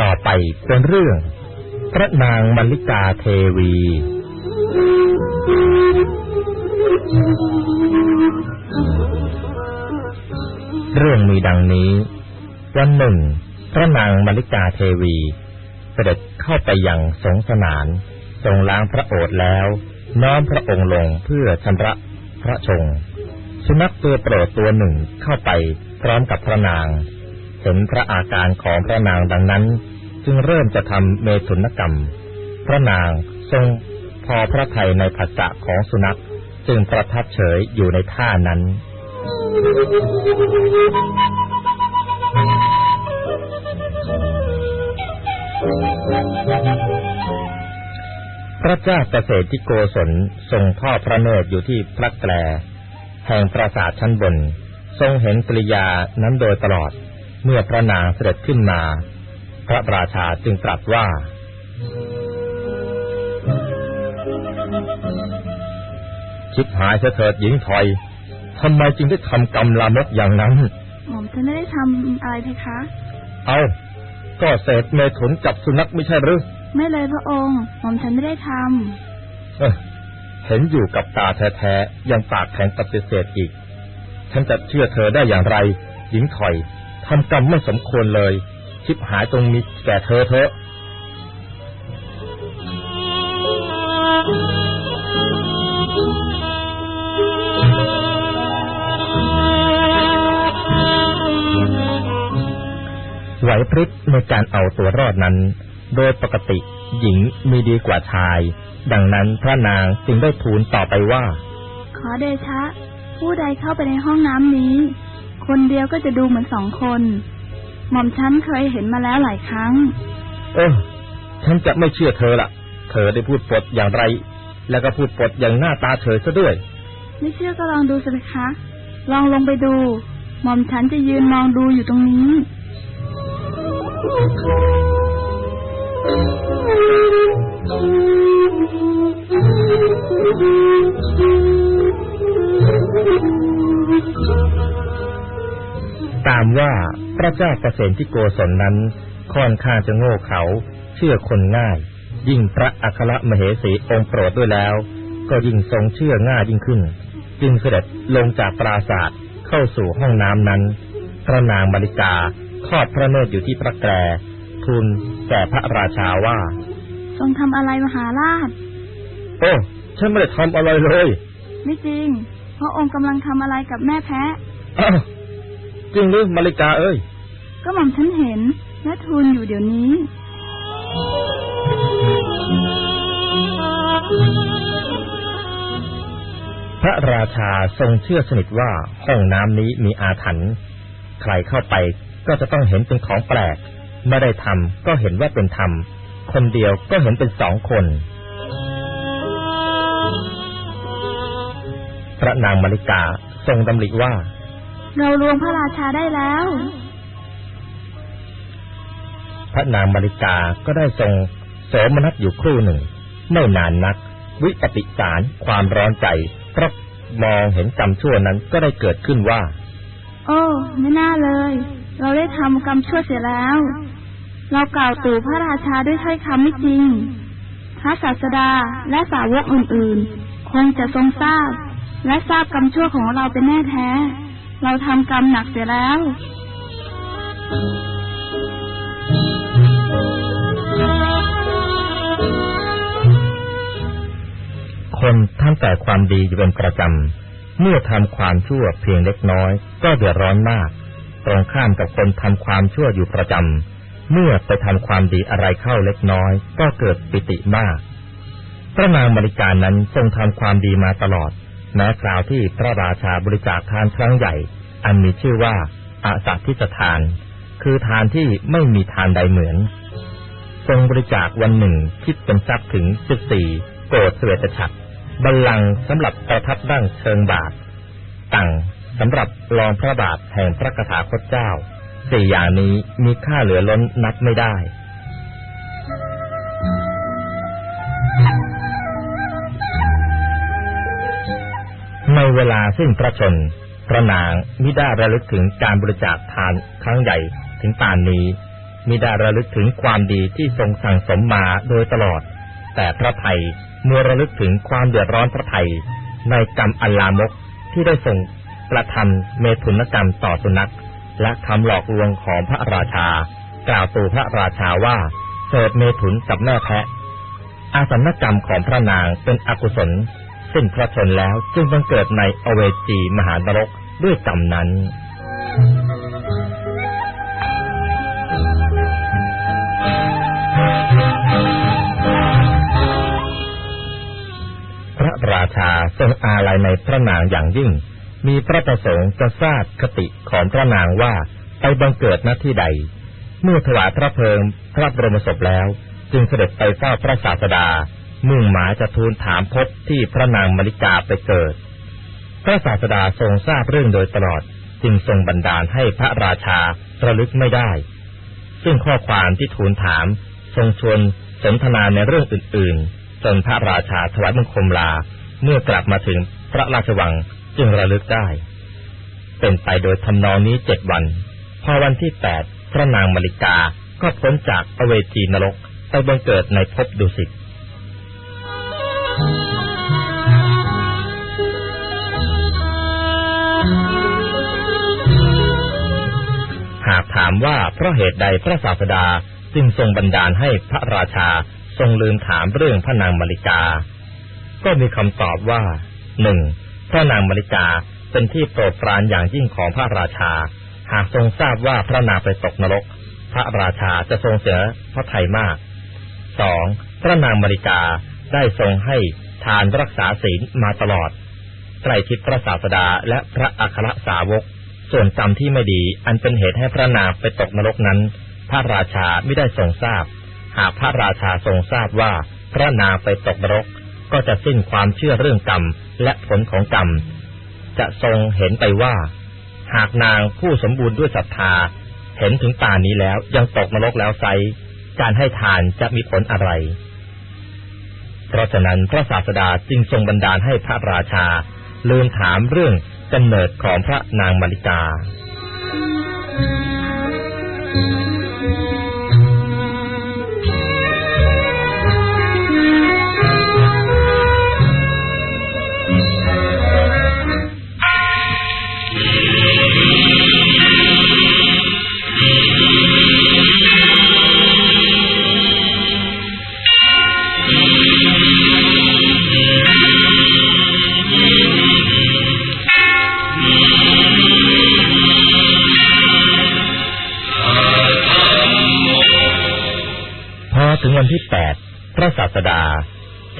ต่อไปเป็นเรื่อง พระนางมัลลิกาเทวี เรื่องมีดังนี้ วันหนึ่ง พระนางมัลลิกาเทวี เสด็จเข้าไปยังสงสนาน ทรงล้างพระโอษฐ์แล้ว น้อมพระองค์ลงเพื่อชำระพระชง สุนัขตัวโปรดตัวหนึ่งเข้าไปพร้อมกับพระนาง เห็นพระอาการของพระนางดังนั้น จึงเริ่มจะทำเมถุนกรรม พระนางทรงพอพระไทยในภาษะของสุนัขจึงประทับเฉยอยู่ในท่านั้น พระเจ้าเกษตรที่โกศลทรงทอดพระเนตรอยู่ที่พระแกลแห่งปราสาทชั้นบน ทรงเห็นกริยานั้นโดยตลอด เมื่อพระนางเสด็จขึ้นมา พระราชาจึงตรัสว่า ชิบหายเถิดหญิงถอยทำไมจึงได้ทำกรรมลามกอย่างนั้นหม่อมฉันไม่ได้ทำอะไรเพคะ เอาก็เศษเมถุนจับสุนัขไม่ใช่หรือ ไม่เลยพระองค์ หม่อมฉันไม่ได้ทเอ้อเห็นอยู่กับตาแท้ๆยังปากแข็งปฏิเสธอีก ฉันจะเชื่อเธอได้อย่างไร หญิงถอย ทำกรรมไม่สมควรเลย ชิบหายตรงนี้แก่เธอเถอะไหวพริบในการเอาตัวรอดนั้น โดยปกติหญิงมีดีกว่าชาย ดังนั้นพระนางจึงได้ทูลต่อไปว่า ขอเดชะ ผู้ใดเข้าไปในห้องน้ำนี้ คนเดียวก็จะดูเหมือนสองคน หม่อมฉันเคยเห็นมาแล้วหลายครั้ง เออฉันจะไม่เชื่อเธอละเธอได้พูดปดอย่างไร แล้วก็พูดปดอย่างหน้าตาเฉยซะด้วย ไม่เชื่อก็ลองดูสิคะ ลองลงไปดู หม่อมฉันจะยืนมองดูอยู่ตรงนี้ ตามว่าพระเจ้าเกษมที่โกศลนั้น ค่อนข้างจะโง่เขาเชื่อคนง่าย ยิ่งพระอัครมเหสีองค์โปรดด้วยแล้ว ก็ยิ่งทรงเชื่อง่ายยิ่งขึ้น จึงเสด็จลงจากปราศาสตร์เข้าสู่ห้องน้ำนั้น พระนางมาริกาทอดพระเนตรอยู่ที่พระแกรทูลแก่พระราชาว่า ทรงทำอะไรมหาราช โอ้ฉันไม่ได้ทำอะไรเลย ไม่จริง พระองค์กำลังทำอะไรกับแม่แพะอ้าว จริงหรือมาริกาเอ้ย ก็หม่อมฉันเห็นและทูลอยู่เดี๋ยวนี้ พระราชาทรงเชื่อสนิทว่าห้องน้ำนี้มีอาถรรพ์ใครเข้าไปก็จะต้องเห็นเป็นของแปลก ไม่ได้ทำก็เห็นว่าเป็นธรรม คนเดียวก็เห็นเป็นสองคน พระนางมาริกาทรงดำริว่า เราลวงพระราชาได้แล้ว พระนางมาริกาก็ได้ทรงโสมนัสอยู่ครู่หนึ่ง ไม่นานนัก วิปปิสารความร้อนใจเพราะมองเห็นกรรมชั่วนั้นก็ได้เกิดขึ้นว่า โอ้ไม่น่าเลย เราได้ทำกรรมชั่วเสียแล้ว เรากล่าวตู่พระราชาด้วยถ้อยคำไม่จริง พระศาสดาและสาวกอื่นๆ คงจะทรงทราบ และทราบกรรมชั่วของเราเป็นแน่แท้ เราทำกรรมหนักเสียแล้ว คนทำแต่ความดีอยู่เป็นประจำ เมื่อทำความชั่วเพียงเล็กน้อย ก็เดือดร้อนมาก ตรงข้ามกับคนทำความชั่วอยู่ประจำ เมื่อไปทำความดีอะไรเข้าเล็กน้อย ก็เกิดปิติมาก พระนางบริการนั้นทรงทำความดีมาตลอด แม้คราวที่พระราชาบริจาคทานครั้งใหญ่ อันมีชื่อว่าอาสัตทิสทาน คือทานที่ไม่มีทานใดเหมือน ทรงบริจาควันหนึ่งคิดเป็นทรัพย์ถึง14โกดเสวตฉัตรบัลลังก์สำหรับประทับดั้งเชิงบาทตังสำหรับรองพระบาทแห่งพระกถาคตเจ้า สี่อย่างนี้มีค่าเหลือล้นนับไม่ได้ เวลาสิ้นพระชนพระนางมิได้ระลึกถึงการบริจาคทานครั้งใหญ่ถึงปานนี้มิได้ระลึกถึงความดีที่ทรงสั่งสมมาโดยตลอด แต่พระไทยเมื่อระลึกถึงความเดือดร้อนพระไทยในกรรมอัลลามกที่ได้ทรงกระทำเมถุนกรรมต่อสุนัข และคำหลอกลวงของพระราชา กล่าวสู่พระราชาว่าเสดเมถุนกับแม่แพะ อาสันกรรมของพระนางเป็นอกุศล สิ้นพระชนแล้วจึงบังเกิดในอเวจีมหานรกด้วยกรรมนั้น พระราชาทรงอาลัยในพระนางอย่างยิ่ง มีพระประสงค์จะทราบคติของพระนางว่าไปบังเกิดณที่ใด เมื่อถวายพระเพลิงพระบรมศพแล้ว จึงเสด็จไปเฝ้าพระศาสดา มุ่งหมายจะทูลถามพบที่พระนางมริกาไปเกิด พระศาสดาทรงทราบเรื่องโดยตลอดจึงทรงบันดาลให้พระราชาระลึกไม่ได้ ซึ่งข้อความที่ทูลถามทรงชวนสนทนาในเรื่องอื่น ๆ จนพระราชาถวายบังคมลาเมื่อกลับมาถึงพระราชวังจึงระลึกได้ เป็นไปโดยทำนองนี้เจ็ดวัน พอวันที่แปดพระนางมริกาก็พ้นจากอเวจีนรกไปบังเกิดในภพดุสิต หากถามว่าเพราะเหตุใดพระศาสดาจึงทรงบันดาลให้พระราชาทรงลืมถามเรื่องพระนางมาริกา ก็มีคำตอบว่าหนึ่งพระนางมาริกาเป็นที่โปรดปรานอย่างยิ่งของพระราชา หากทรงทราบว่าพระนางไปตกนรก พระราชาจะทรงเสียพระทัยมากสองพระนางมาริกา ได้ทรงให้ทานรักษาศีลมาตลอดใกล้ชิดพระศาสดาและพระอัครสาวก ส่วนกรรมที่ไม่ดีอันเป็นเหตุให้พระนางไปตกนรกนั้น พระราชาไม่ได้ทรงทราบ หากพระราชาทรงทราบว่าพระนางไปตกนรก ก็จะสิ้นความเชื่อเรื่องกรรมและผลของกรรม จะทรงเห็นไปว่า หากนางผู้สมบูรณ์ด้วยศรัทธา เห็นถึงป่านนี้แล้วยังตกนรกแล้วไซการให้ทานจะมีผลอะไร เพราะฉะนั้นพระศาสดาจึงทรงบันดาลให้พระราชาลืมถามเรื่องกำเนิดของพระนางมาริกา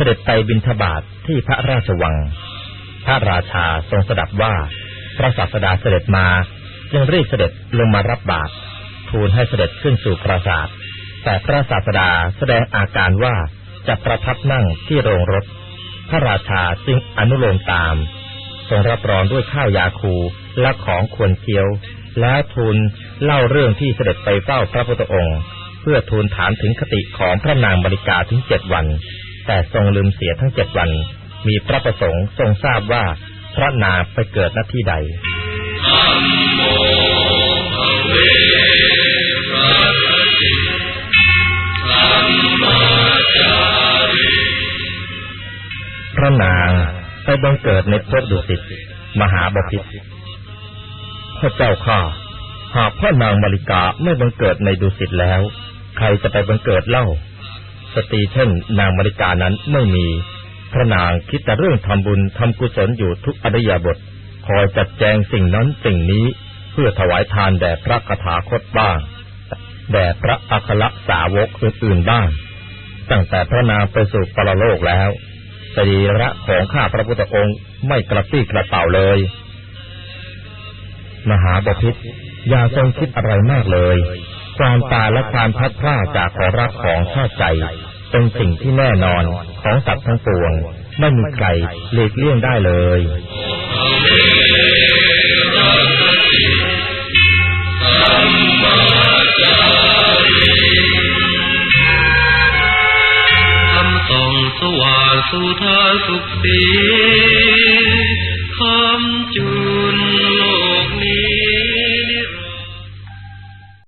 ด็จไปบิณฑบาตทที่พระราชวัง พระราชาทรงสดับว่า พระศาสดาเสด็จมาจึงรีบเสด็จลงมารับบาตรทูลให้เสด็จขึ้นสู่ปราสาท แต่พระศาสดาแสดงอาการว่าจะประทับนั่งที่โรงรถ พระราชาจึงอนุโลมตาม ทรงรับรองด้วยข้าวยาคูและของควรเคี้ยว แล้วทูลเล่าเรื่องที่เสด็จไปเฝ้าพระพุทธองค์ เพื่อทูลถามถึงคติของพระนางบริกาถึงเจ็ดวัน แต่ทรงลืมเสียทั้งเจ็ดวัน มีพระประสงค์ทรงทราบว่าพระนางไปเกิดณที่ใดพระนางไปบังเกิดในภพดุสิตมหาบพิตรพระเจ้าข้าหากพระนางมาริกาไม่บังเกิดในดุสิตแล้ว ใครจะไปบังเกิดเล่า สตรีเช่นนางมริกานั้นไม่มี พระนางคิดแต่เรื่องทำบุญทำกุศลอยู่ทุกอริยบท คอยจัดแจงสิ่งนั้นสิ่งนี้เพื่อถวายทานแด่พระคถาคตบ้าง แด่พระอัครสาวกอื่นๆบ้าง ตั้งแต่พระนางไปสู่ปรโลกแล้วสรีระของข้าพระพุทธองค์ไม่กระปี้กระเป๋าเลย มหาบพิตรอย่าทรงคิดอะไรมากเลย ความตายและความพัดพลาดจากของรักของชาติใจเป็นสิ่งที่แน่นอนของสัตว์ทั้งปวง ไม่มีใครหลีกเลี่ยงได้เลยคำส่องสว่างสุธาสุขสี